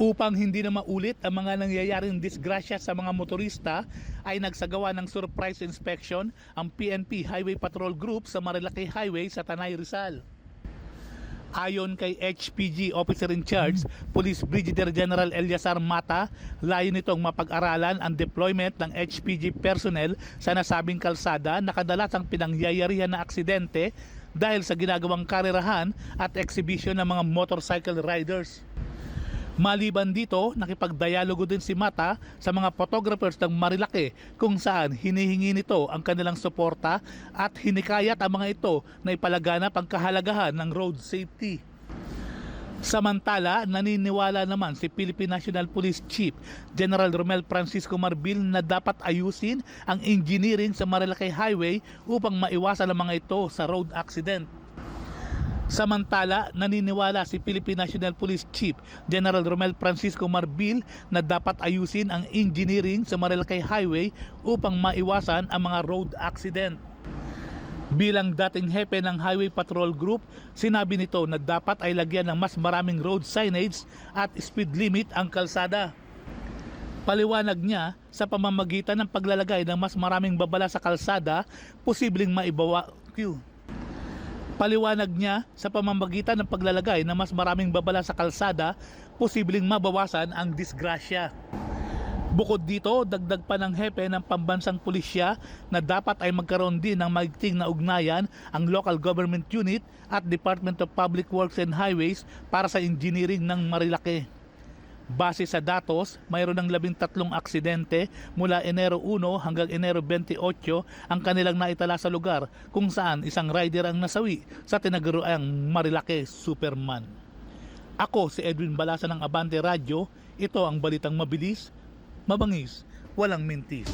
Upang hindi na maulit ang mga nangyayaring disgrasya sa mga motorista ay nagsagawa ng surprise inspection ang PNP Highway Patrol Group sa Marilaki Highway sa Tanay Rizal. Ayon kay HPG Officer in Charge, Police Brigadier General Eliasar Mata, layo nitong mapag-aralan ang deployment ng HPG personnel sa nasabing kalsada na kadalasang pinangyayarihan na aksidente dahil sa ginagawang karerahan at exhibition ng mga motorcycle riders. Maliban dito, nakipagdialogo din si Mata sa mga photographers ng Marilaki kung saan hinihingi nito ang kanilang suporta at hinikayat ang mga ito na ipalaganap ang kahalagahan ng road safety. Samantala, naniniwala naman si Philippine National Police Chief General Romel Francisco Marbil na dapat ayusin ang engineering sa Marilaki Highway upang maiwasan ang mga ito sa road accident. Samantala, naniniwala si Philippine National Police Chief General Romel Francisco Marbil na dapat ayusin ang engineering sa Marilaki Highway upang maiwasan ang mga road accident. Bilang dating hepe ng Highway Patrol Group, sinabi nito na dapat ay lagyan ng mas maraming road signage at speed limit ang kalsada. Paliwanag niya sa pamamagitan ng paglalagay ng mas maraming babala sa kalsada, posibleng maibawa Q. Paliwanag niya sa pamamagitan ng paglalagay ng mas maraming babala sa kalsada, posibleng mabawasan ang disgrasya. Bukod dito, dagdag pa ng hepe ng pambansang pulisya na dapat ay magkaroon din ng maigting na ugnayan ang local government unit at Department of Public Works and Highways para sa engineering ng Marilake. Base sa datos, mayroon ng 13 aksidente mula Enero 1 hanggang Enero 28 ang kanilang naitala sa lugar kung saan isang rider ang nasawi sa tinaguriang Marilake Superman. Ako si Edwin Balasa ng Abante Radio. Ito ang balitang mabilis, mabangis, walang mintis.